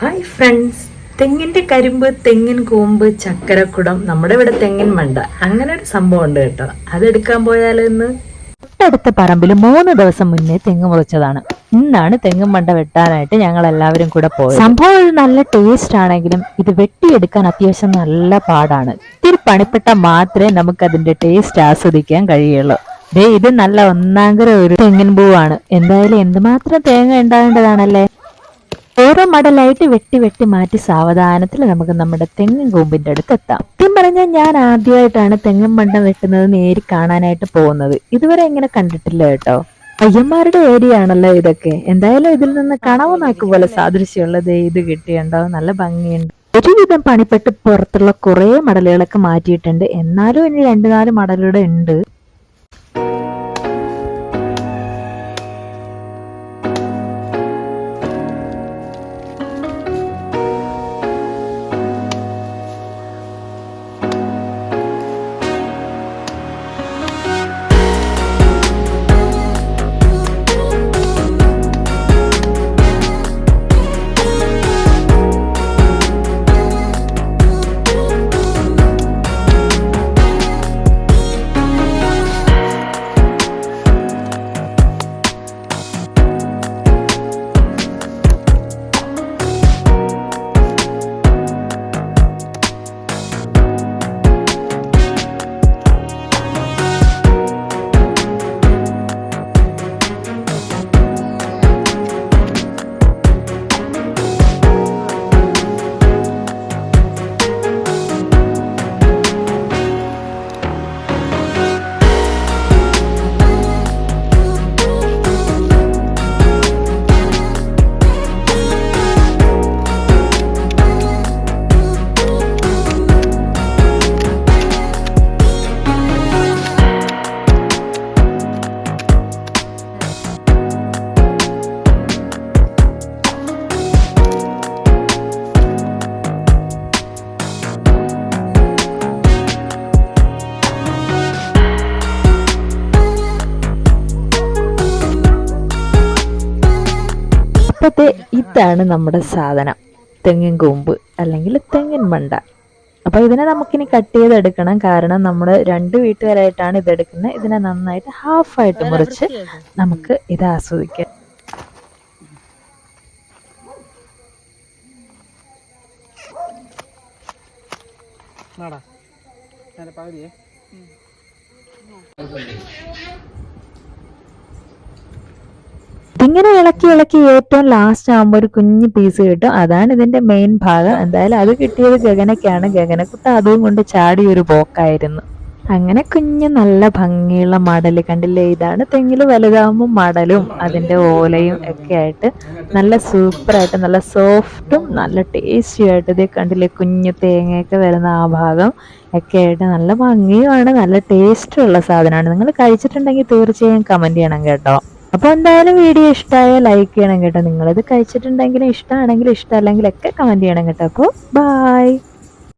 Hi friends തെങ്ങിന്റെ കരിമ്പ് തെങ്ങിൻ കൂമ്പ് ചക്കരക്കുടം നമ്മുടെ ഇവിടെ തെങ്ങിൻ മണ്ട. അങ്ങനെ ഒരു സംഭവം ഉണ്ട് കേട്ടോ. അതെടുക്കാൻ പോയാലോ ഇന്ന്? തൊട്ടടുത്ത പറമ്പിൽ മൂന്ന് ദിവസം മുന്നേ തെങ്ങ് മുറിച്ചതാണ്. ഇന്നാണ് തെങ്ങും മണ്ട വെട്ടാനായിട്ട് ഞങ്ങൾ എല്ലാവരും കൂടെ പോയത്. സംഭവം ഒരു നല്ല ടേസ്റ്റ് ആണെങ്കിലും ഇത് വെട്ടിയെടുക്കാൻ അത്യാവശ്യം നല്ല പാടാണ്. ഇത്തിരി പണിപ്പെട്ട മാത്രമേ നമുക്ക് അതിന്റെ ടേസ്റ്റ് ആസ്വദിക്കാൻ കഴിയുള്ളൂ. ദേ ഇത് നല്ല ഒന്നാങ്കര ഒരു തെങ്ങിൻ പൂവാണ്. എന്തായാലും എന്തുമാത്രം തേങ്ങ ഉണ്ടാകേണ്ടതാണല്ലേ? ഓരോ മടലായിട്ട് വെട്ടി വെട്ടി മാറ്റി സാവധാനത്തിൽ നമുക്ക് നമ്മുടെ തെങ്ങും കൂമ്പിന്റെ അടുത്ത് എത്താം. സത്യം പറഞ്ഞാൽ ഞാൻ ആദ്യമായിട്ടാണ് തെങ്ങും മണ്ടം വെട്ടുന്നത് നേരി കാണാനായിട്ട് പോകുന്നത്. ഇതുവരെ എങ്ങനെ കണ്ടിട്ടില്ല കേട്ടോ. അയ്യന്മാരുടെ ഏരിയ ആണല്ലോ ഇതൊക്കെ. എന്തായാലും ഇതിൽ നിന്ന് കണവനാക്ക് പോലെ സാദൃശ്യമുള്ളത് ഇത് കിട്ടിയുണ്ടോ നല്ല ഭംഗിയുണ്ട്. ഒരുവിധം പണിപ്പെട്ട് പുറത്തുള്ള കുറെ മടലുകളൊക്കെ മാറ്റിയിട്ടുണ്ട്. എന്നാലും ഇനി രണ്ടു നാല് മടലുടെ ഉണ്ട്. അപ്പത്തെ ഇതാണ് നമ്മുടെ സാധനം. തെങ്ങിൻ കൊമ്പ് അല്ലെങ്കിൽ തെങ്ങിൻ മണ്ട. അപ്പോൾ ഇതിനെ നമുക്കിനി കട്ട് ചെയ്തെടുക്കണം കാരണം നമ്മൾ രണ്ട് വീട്ടുകാരായിട്ടാണ് ഇതെടുക്കുന്നത് ഇതിനെ നന്നായിട്ട് ഹാഫായിട്ട് മുറിച്ച് നമുക്ക് ഇത് ആസ്വദിക്കാം. നാടാ. ഇതിങ്ങനെ ഇളക്കി ഇളക്കി ഏറ്റവും ലാസ്റ്റ് ആകുമ്പോൾ ഒരു കുഞ്ഞ് പീസ് കിട്ടും. അതാണ് ഇതിന്റെ മെയിൻ ഭാഗം. എന്തായാലും അത് കിട്ടിയത് ഗഗനക്കാണ് ഗഗനക്കുട്ട അതും കൊണ്ട് ചാടി ഒരു പോക്കായിരുന്നു. അങ്ങനെ കുഞ്ഞ് നല്ല ഭംഗിയുള്ള മടൽ കണ്ടില്ലേ? ഇതാണ് തെങ്ങിൽ വലുതാവുമ്പോൾ മടലും അതിന്റെ ഓലയും ഒക്കെ ആയിട്ട് നല്ല സൂപ്പറായിട്ട് നല്ല സോഫ്റ്റും നല്ല ടേസ്റ്റിയായിട്ട് ഇതേ കണ്ടില്ലേ? കുഞ്ഞ് തേങ്ങയൊക്കെ വരുന്ന ആ ഭാഗം ഒക്കെ ആയിട്ട് നല്ല ഭംഗിയുമാണ്. നല്ല ടേസ്റ്റുള്ള സാധനമാണ്. നിങ്ങൾ കഴിച്ചിട്ടുണ്ടെങ്കിൽ തീർച്ചയായും കമന്റ് ചെയ്യണം കേട്ടോ. അപ്പോൾ എന്തായാലും വീഡിയോ ഇഷ്ടമായ ലൈക്ക് ചെയ്യണം കേട്ടോ. നിങ്ങളിത് കഴിച്ചിട്ടുണ്ടെങ്കിലും ഇഷ്ടമാണെങ്കിലും ഇഷ്ടമല്ലെങ്കിലും ഒക്കെ കമന്റ് ചെയ്യണം കേട്ടോ. അപ്പോൾ ബായ്